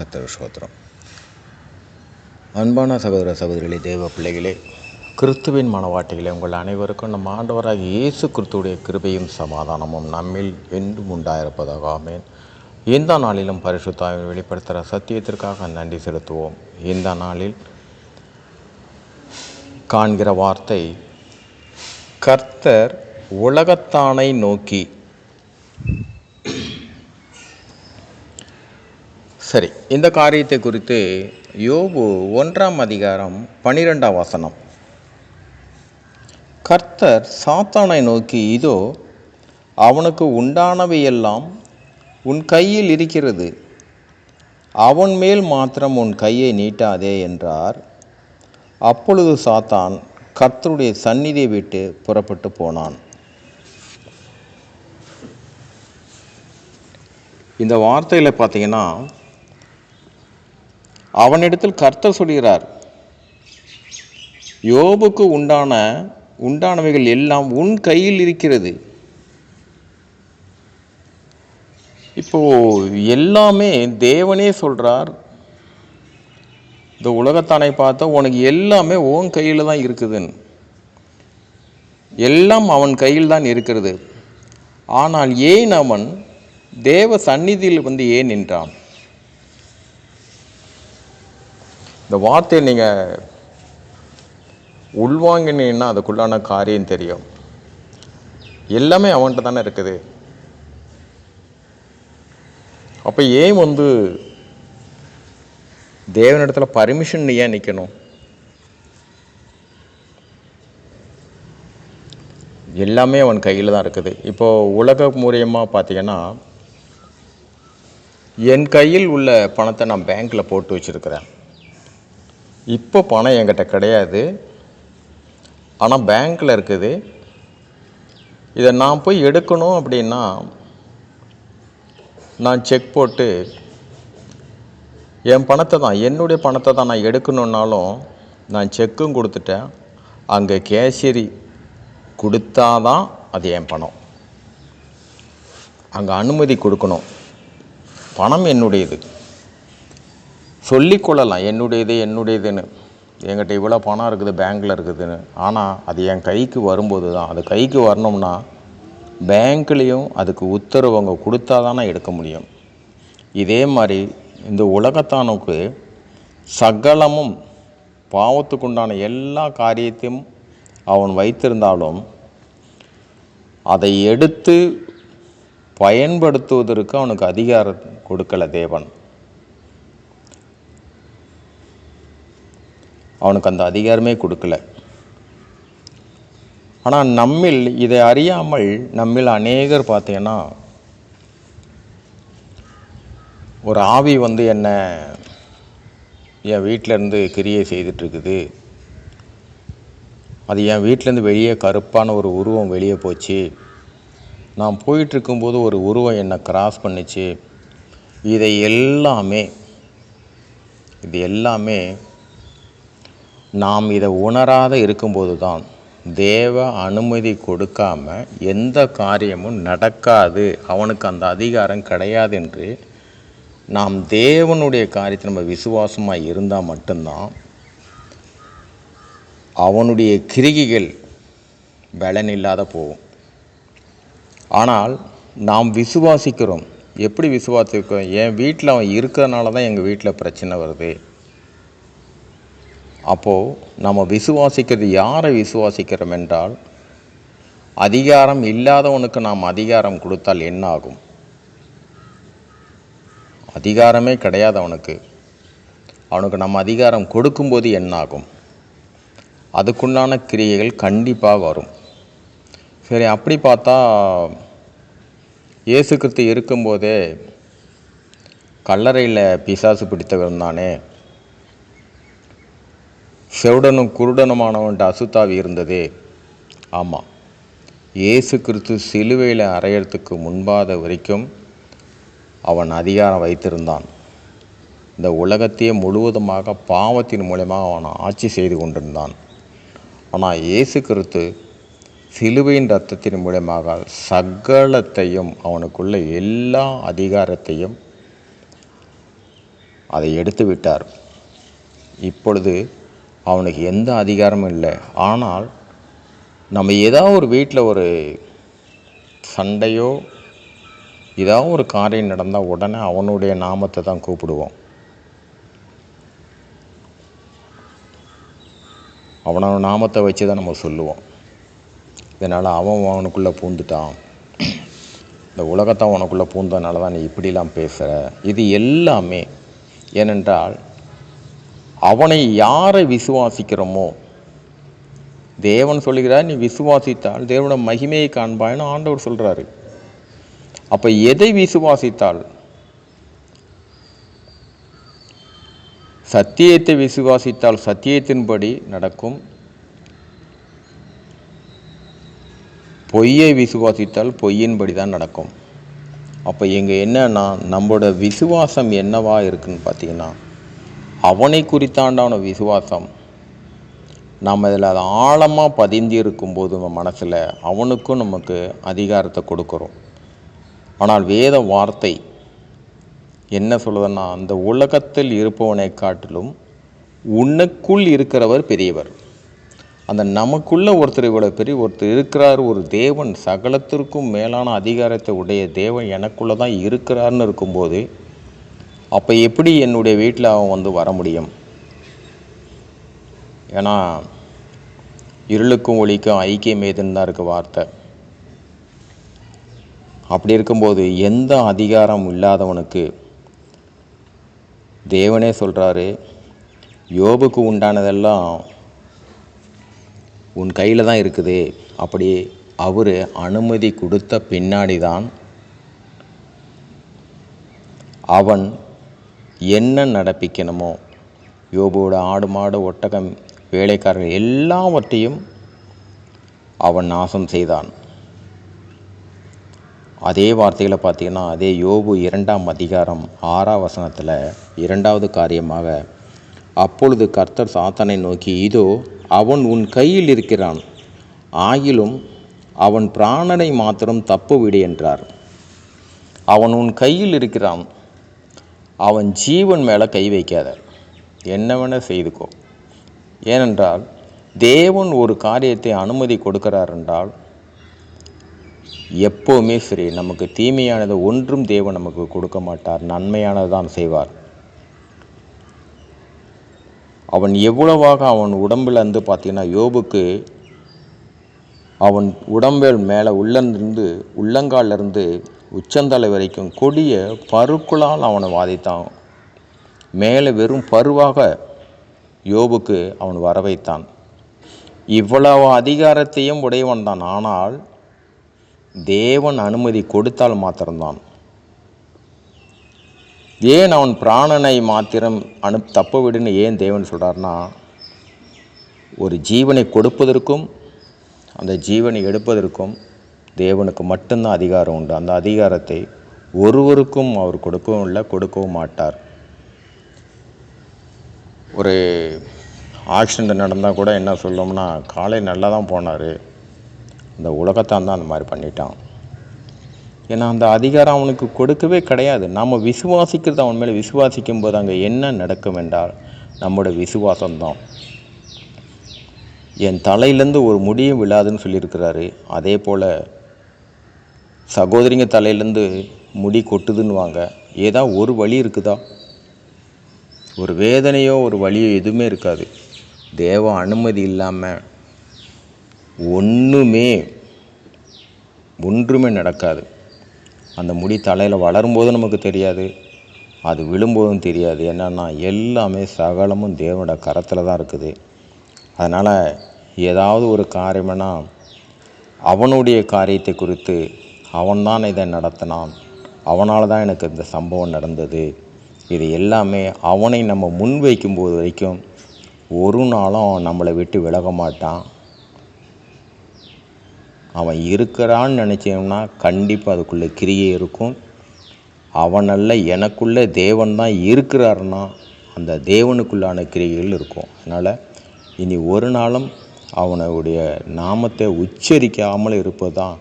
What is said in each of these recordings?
கத்தர் ஸ்தோத்திரம். அன்பான சகோதர சகோதரிகளே தேவ பிள்ளைகளே கிறிஸ்துவின் மனவாட்டிகளே உங்கள் அனைவருக்கும் நம் ஆண்டவராக இயேசு கிறிஸ்துடைய கிருபையும் சமாதானமும் நம்மில் என்றும் உண்டாயிருப்பதாக ஆமேன். இந்த நாளிலும் பரிசுத்தாவின் வெளிப்படுத்துகிற சத்தியத்திற்காக நன்றி செலுத்துவோம். இந்த நாளில் காண்கிற வார்த்தை கர்த்தர் உலகத்தானை நோக்கி சரி இந்த காரியத்தை குறித்து யோபு ஒன்றாம் அதிகாரம் பனிரெண்டாம் வசனம். கர்த்தர் சாத்தானை நோக்கி இதோ அவனுக்கு உண்டானவையெல்லாம் உன் கையில் இருக்கிறது. அவன் மேல் மாத்திரம் உன் கையை நீட்டாதே என்றார். அப்பொழுது சாத்தான் கர்த்தருடைய சந்நிதியை விட்டு புறப்பட்டு போனான். இந்த வார்த்தையில் பார்த்தீங்கன்னா அவனிடத்தில் கர்த்தர் சொல்கிறார் யோபுக்கு உண்டான உண்டானவைகள் எல்லாம் உன் கையில் இருக்கிறது. இப்போ எல்லாமே தேவனே சொல்கிறார் இந்த உலகத்தானை பார்த்தா உனக்கு எல்லாமே உன் கையில் தான் இருக்குதுன்னு எல்லாம் அவன் கையில் தான் இருக்கிறது. ஆனால் ஏன் அவன் தேவ சந்நிதியில் வந்து ஏன் நின்றான்? இந்த வார்த்தையை நீங்கள் உள்வாங்கினீங்கன்னா அதுக்குள்ளான காரியம் தெரியும். எல்லாமே அவன்கிட்ட தானே இருக்குது. அப்போ ஏன் வந்து தேவனிடத்துல பர்மிஷன் ஏன் நிற்கணும் எல்லாமே அவன் கையில் தான் இருக்குது. இப்போது உலக மூலியமாக பார்த்தீங்கன்னா என் கையில் உள்ள பணத்தை நான் பேங்க்கில் போட்டு வச்சுருக்கிறேன். இப்போ பணம் என்கிட்ட கிடையாது. ஆனால் பேங்க்கில் இருக்குது. இதை நான் போய் எடுக்கணும் அப்படின்னா நான் செக் போட்டு என் பணத்தை தான் என்னுடைய பணத்தை தான் நான் எடுக்கணுன்னாலும் நான் செக்கும் கொடுத்துட்டேன். அங்கே கேஷியரி கொடுத்தாதான் அது என் பணம். அங்கே அனுமதி கொடுக்கணும். பணம் என்னுடையது. சொல்லிக்கொள்ளலாம் என்னுடையது என்னுடையதுன்னு. என்கிட்ட இவ்வளோ பணம் இருக்குது பேங்க்கில் இருக்குதுன்னு. ஆனால் அது என் கைக்கு வரும்போது தான். அது கைக்கு வரணும்னா பேங்க்லேயும் அதுக்கு உத்தரவு அவங்க கொடுத்தா தானே எடுக்க முடியும். இதே மாதிரி இந்த உலகத்தானுக்கு சகலமும் பாவத்துக்குண்டான எல்லா காரியத்தையும் அவன் வைத்திருந்தாலும் அதை எடுத்து பயன்படுத்துவதற்கு அவனுக்கு அதிகாரம் கொடுக்கல தேவன். அவனுக்கு அந்த அதிகாரமே கொடுக்கல. ஆனால் நம்மில் இதை அறியாமல் நம்மில் அநேகர் பார்த்தீங்கன்னா ஒரு ஆவி வந்து என்ன என் வீட்டிலேருந்து கிரியை செய்துட்ருக்குது அது என் வீட்டிலேருந்து வெளியே கருப்பான ஒரு உருவம் வெளியே போச்சு. நான் போயிட்டுருக்கும்போது ஒரு உருவம் என்னை கிராஸ் பண்ணிச்சு. இதை எல்லாமே இது எல்லாமே நாம் இதை உணராத இருக்கும்போது தான் தேவ அனுமதி கொடுக்காம எந்த காரியமும் நடக்காது. அவனுக்கு அந்த அதிகாரம் கிடையாது என்று நாம் தேவனுடைய காரியத்தை நம்ம விசுவாசமாக இருந்தால் மட்டும்தான் அவனுடைய கிரிகைகள் பலன் இல்லாத போகும். ஆனால் நாம் விசுவாசிக்கிறோம். எப்படி விசுவாசிக்கிறோம்? என் வீட்டில் அவன் இருக்கிறனால தான் எங்கள் வீட்டில் பிரச்சனை வருது. அப்போது நம்ம விசுவாசிக்கிறது யாரை விசுவாசிக்கிறோம் என்றால் அதிகாரம் இல்லாதவனுக்கு நாம் அதிகாரம் கொடுத்தால் என்ன ஆகும்? அதிகாரமே கிடையாது அவனுக்கு. அவனுக்கு நம்ம அதிகாரம் கொடுக்கும்போது என்ன ஆகும்? அதுக்குண்டான கிரியைகள் கண்டிப்பாக வரும். சரி அப்படி பார்த்தா இயேசு கிறிஸ்து இருக்கும்போதே கல்லறையில் பிசாசு பிடித்தவன் தானே? செவுடனும் குருடனுமானவன்ட்டு அசுத்தாவி இருந்ததே. ஆமாம் இயேசு கிறிஸ்து சிலுவையில் அறையறதுக்கு முன்பாத வரைக்கும் அவன் அதிகாரம் வைத்திருந்தான். இந்த உலகத்தையே முழுவதுமாக பாவத்தின் மூலயமாக அவன் ஆட்சி செய்து கொண்டிருந்தான். ஆனால் இயேசு கிறிஸ்து சிலுவையின் ரத்தத்தின் மூலயமாக சகலத்தையும் அவனுக்குள்ள எல்லா அதிகாரத்தையும் அதை எடுத்து விட்டார் இப்பொழுது அவனுக்கு எந்த அதிகாரமும் இல்லை. ஆனால் நம்ம ஏதாவது ஒரு வீட்டில் ஒரு சண்டையோ ஏதாவது ஒரு காரியம் நடந்தால் உடனே அவனுடைய நாமத்தை தான் கூப்பிடுவோம். அவனோட நாமத்தை வச்சு தான் நம்ம சொல்லுவோம். இதனால் அவன் அவனுக்குள்ளே பூந்துட்டான். இந்த உலகத்தை உனக்குள்ளே பூந்ததுனால தான் நீ இப்படிலாம் பேசுகிற. இது எல்லாமே ஏனென்றால் அவனை யாரை விசுவாசிக்கிறோமோ? தேவன் சொல்லுகிறார் நீ விசுவாசித்தால் தேவனோட மகிமையை காண்பாய்னு ஆண்டவர் சொல்கிறாரு அப்போ எதை விசுவாசித்தால்? சத்தியத்தை விசுவாசித்தால் சத்தியத்தின்படி நடக்கும். பொய்யை விசுவாசித்தால் பொய்யின்படி தான் நடக்கும். அப்போ இங்கே என்னன்னா நம்மளோட விசுவாசம் என்னவா இருக்குன்னு பார்த்தீங்கன்னா அவனை குறித்தாண்டான விசுவாசம். நம்ம இதில் அதை ஆழமாக பதிந்து இருக்கும்போது நம்ம மனசில் அவனுக்கும் நமக்கு அதிகாரத்தை கொடுக்குறோம். ஆனால் வேத வார்த்தை என்ன சொல்லுதுன்னா அந்த உலகத்தில் இருப்பவனை காட்டிலும் உன்னுக்குள் இருக்கிறவர் பெரியவர். அந்த நமக்குள்ளே ஒருத்தர் இவ்வளோ பெரிய ஒருத்தர் இருக்கிறார் ஒரு தேவன் சகலத்திற்கும் மேலான அதிகாரத்தை உடைய தேவன் எனக்குள்ளே தான் இருக்கிறார்னு இருக்கும்போது அப்போ எப்படி என்னுடைய வீட்டில் அவன் வந்து வர முடியும்? ஏன்னா இருளுக்கும் ஒளிக்கும் ஐக்கியம் ஏதுன்னு தான் இருக்குது வார்த்தை. அப்படி இருக்கும்போது எந்த அதிகாரம் இல்லாதவனுக்கு தேவனே சொல்கிறாரு யோபுக்கு உண்டானதெல்லாம் உன் கையில் தான் இருக்குது. அப்படி அவர் அனுமதி கொடுத்த பின்னாடி தான் அவன் என்ன நடப்பிக்கணுமோ? யோபுவோட ஆடு மாடு ஒட்டகம் வேலைக்காரர்கள் எல்லாவற்றையும் அவன் நாசம் செய்தான். அதே வார்த்தையில் பார்த்தீங்கன்னா அதே யோபு இரண்டாம் அதிகாரம் ஆறாம் வசனத்தில் இரண்டாவது காரியமாக அப்பொழுது கர்த்தர் சாத்தனை நோக்கி இதோ அவன் உன் கையில் இருக்கிறான். ஆகிலும் அவன் பிராணனை மாத்திரம் தப்பு விடு என்றார். அவன் உன் கையில் இருக்கிறான். அவன் ஜீவன் மேலே கை வைக்காத. என்ன செய்துக்கோ ஏனென்றால் தேவன் ஒரு காரியத்தை அனுமதி கொடுக்கிறார் என்றால் எப்போவுமே சரி நமக்கு தீமையானது ஒன்றும் தேவன் நமக்கு கொடுக்க மாட்டார் நன்மையானது தான் செய்வார். அவன் எவ்வளவாக அவன் உடம்பில் இருந்து பார்த்தீங்கன்னா யோபுக்கு அவன் உடம்பில் மேலே உள்ளிருந்து உள்ளங்காலிருந்து உச்சந்தலை வரைக்கும் கொடிய பருக்குளால் அவனை வாதித்தான். மேலே வெறும் பருவாக யோபுக்கு அவன் வர வைத்தான் இவ்வளவு அதிகாரத்தையும் உடையவன் தான் ஆனால் தேவன் அனுமதி கொடுத்தால் மாத்திரம்தான். ஏன் அவன் பிராணனை மாத்திரம் அனு தப்ப விடுன்னு ஏன் தேவன் சொல்கிறார்னா ஒரு ஜீவனை கொடுப்பதற்கும் அந்த ஜீவனை எடுப்பதற்கும் தேவனுக்கு மட்டும்தான் அதிகாரம் உண்டு. அந்த அதிகாரத்தை ஒருவருக்கும் அவர் கொடுக்கவும் இல்லை கொடுக்கவும் மாட்டார். ஒரு ஆக்சிடெண்ட் நடந்தால் கூட என்ன சொல்லோம்னா காலை நல்லா தான் போனார். இந்த உலகத்தான் தான் அந்த மாதிரி பண்ணிட்டான். ஏன்னா அந்த அதிகாரம் அவனுக்கு கொடுக்கவே கிடையாது. நாம் விசுவாசிக்கிறது அவன் மேலே விசுவாசிக்கும் போது அங்கே என்ன நடக்கும் என்றால் நம்முடைய விசுவாசம்தான். என் தலையிலேருந்து ஒரு முடியும் விழாதுன்னு சொல்லியிருக்கிறாரு. அதே போல் சகோதரிங்க தலையிலேருந்து முடி கொட்டுதுன்னுவாங்க. ஏதா ஒரு வழி இருக்குதா? ஒரு வேதனையோ ஒரு வழியோ எதுவுமே இருக்காது. தேவ அனுமதி இல்லாமல் ஒன்றுமே ஒன்றுமே நடக்காது. அந்த முடி தலையில் வளரும்போதும் நமக்கு தெரியாது. அது விழும்போதும் தெரியாது. என்னென்னா எல்லாமே சகலமும் தேவனோட கரத்தில் தான் இருக்குது. அதனால் ஏதாவது ஒரு காரியம்னா அவனுடைய காரியத்தை குறித்து அவன்தான் இதை நடத்தினான். அவனால் தான் எனக்கு இந்த சம்பவம் நடந்தது. இது எல்லாமே அவனை நம்ம முன் வைக்கும்போது வரைக்கும் ஒரு நாளும் நம்மளை விட்டு விலக மாட்டான். அவன் இருக்கிறான்னு நினச்சோம்னா கண்டிப்பாக அதுக்குள்ளே கிரியை இருக்கும். அவனல்ல எனக்குள்ளே தேவன் தான் இருக்கிறாருன்னா அந்த தேவனுக்குள்ளான கிரியைகள் இருக்கும். அதனால் இனி ஒரு நாளும் அவனுடைய நாமத்தை உச்சரிக்காமல் இருப்பது தான்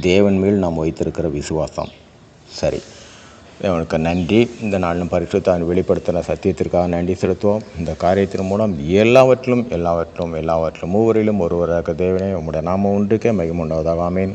தேவன் மேல் நாம் வைத்திருக்கிற விசுவாசம். சரி. தேவனுக்கு நன்றி. இந்த நாளிலும் பரிசுத்தான் வெளிப்படுத்தின சத்தியத்திற்காக நன்றி செலுத்துவோம். இந்த காரியத்தின் மூலம் எல்லாவற்றிலும் எல்லாவற்றிலும் எல்லாவற்றிலும் மூவரிலும் ஒருவராக தேவனே உம்முடைய நாம ஒன்றுக்கே மிக உண்டாவதாக. ஆமேன்.